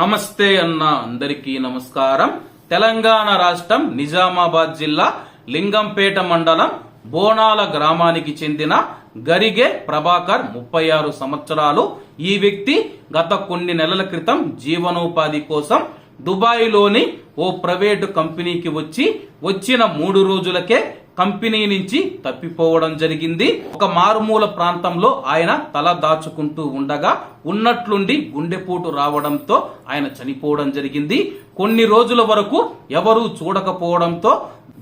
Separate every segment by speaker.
Speaker 1: నమస్తే అన్న అందరికీ నమస్కారం. తెలంగాణ రాష్ట్రం నిజామాబాద్ జిల్లా లింగంపేట మండలం బోనాల గ్రామానికి చెందిన గరిగే ప్రభాకర్ ముప్పై ఆరు సంవత్సరాలు. ఈ వ్యక్తి గత కొన్ని నెలల క్రితం జీవనోపాధి కోసం దుబాయ్లోని ఓ ప్రైవేటు కంపెనీకి వచ్చి వచ్చిన మూడు రోజులకే కంపెనీ నుంచి తప్పిపోవడం జరిగింది. ఒక మారుమూల ప్రాంతంలో ఆయన తల దాచుకుంటూ ఉండగా ఉన్నట్లుండి గుండెపోటు రావడంతో ఆయన చనిపోవడం జరిగింది. కొన్ని రోజుల వరకు ఎవరూ చూడకపోవడంతో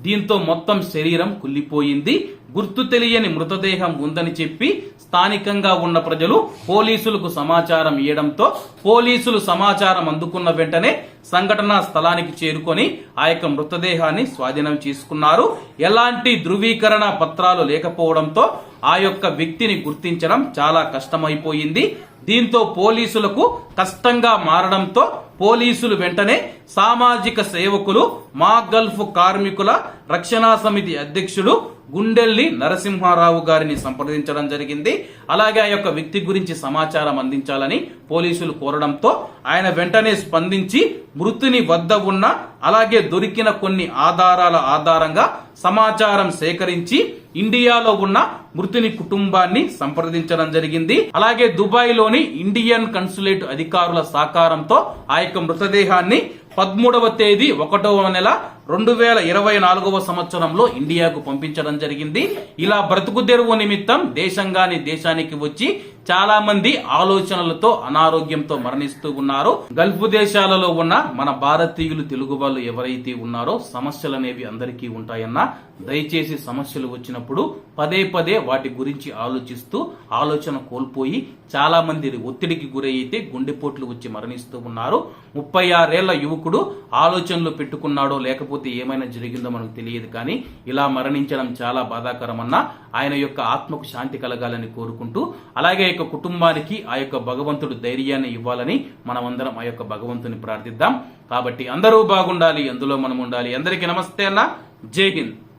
Speaker 1: దీంతో మొత్తం శరీరం కుళ్ళిపోయింది. గుర్తు తెలియని మృతదేహం ఉందని చెప్పి స్థానికంగా ఉన్న ప్రజలు పోలీసులకు సమాచారం ఇవ్వడంతో పోలీసులు సమాచారం అందుకున్న వెంటనే సంఘటనా స్థలానికి చేరుకొని ఆ యొక్క మృతదేహాన్ని స్వాధీనం చేసుకున్నారు. ఎలాంటి ధృవీకరణ పత్రాలు లేకపోవడంతో ఆ యొక్క వ్యక్తిని గుర్తించడం చాలా కష్టమైపోయింది. దీంతో పోలీసులకు కష్టంగా మారడంతో పోలీసులు వెంటనే సామాజిక సేవకులు మా గల్ఫ్ కార్మికుల రక్షణా సమితి అధ్యక్షుడు గుండెల్లి నరసింహారావు గారిని సంప్రదించడం జరిగింది. అలాగే ఆ యొక్క వ్యక్తి గురించి సమాచారం అందించాలని పోలీసులు కోరడంతో ఆయన వెంటనే స్పందించి మృతుని వద్ద ఉన్న అలాగే దొరికిన కొన్ని ఆధారాల ఆధారంగా సమాచారం సేకరించి ఇండియాలో ఉన్న మృతుని కుటుంబాన్ని సంప్రదించడం జరిగింది. అలాగే దుబాయ్లోని ఇండియన్ కన్సులేట్ అధికారుల సహకారంతో ఆ యొక్క మృతదేహాన్ని పదమూడవ తేదీ ఒకటవ నెల రెండు వేల ఇరవై నాలుగవ సంవత్సరంలో ఇండియాకు పంపించడం జరిగింది. ఇలా బ్రతుకు తెరువు నిమిత్తం దేశంగాని దేశానికి వచ్చి చాలా మంది ఆలోచనలతో అనారోగ్యంతో మరణిస్తూ ఉన్నారు. గల్ఫ్ దేశాలలో ఉన్న మన భారతీయులు తెలుగు వాళ్ళు ఎవరైతే ఉన్నారో సమస్యలు అనేవి అందరికీ ఉంటాయన్నా దయచేసి సమస్యలు వచ్చినప్పుడు పదే పదే వాటి గురించి ఆలోచిస్తూ ఆలోచన కోల్పోయి చాలా మంది ఒత్తిడికి గురైతే గుండెపోట్లు వచ్చి మరణిస్తూ ఉన్నారు. ముప్పై ఆరేళ్ళ యువకుడు ఆలోచనలు పెట్టుకున్నాడో లేకపోతే ఏమైనా జరిగిందో మనకు తెలియదు కానీ ఇలా మరణించడం చాలా బాధాకరమన్నా ఆయన యొక్క ఆత్మకు శాంతి కలగాలని కోరుకుంటూ అలాగే ఆ యొక్క కుటుంబానికి ఆ యొక్క భగవంతుడు ధైర్యాన్ని ఇవ్వాలని మనమందరం ఆ యొక్క భగవంతుని ప్రార్థిద్దాం. కాబట్టి అందరూ బాగుండాలి అందులో మనం ఉండాలి అందరికీ నమస్తే అన్న. జై హింద్.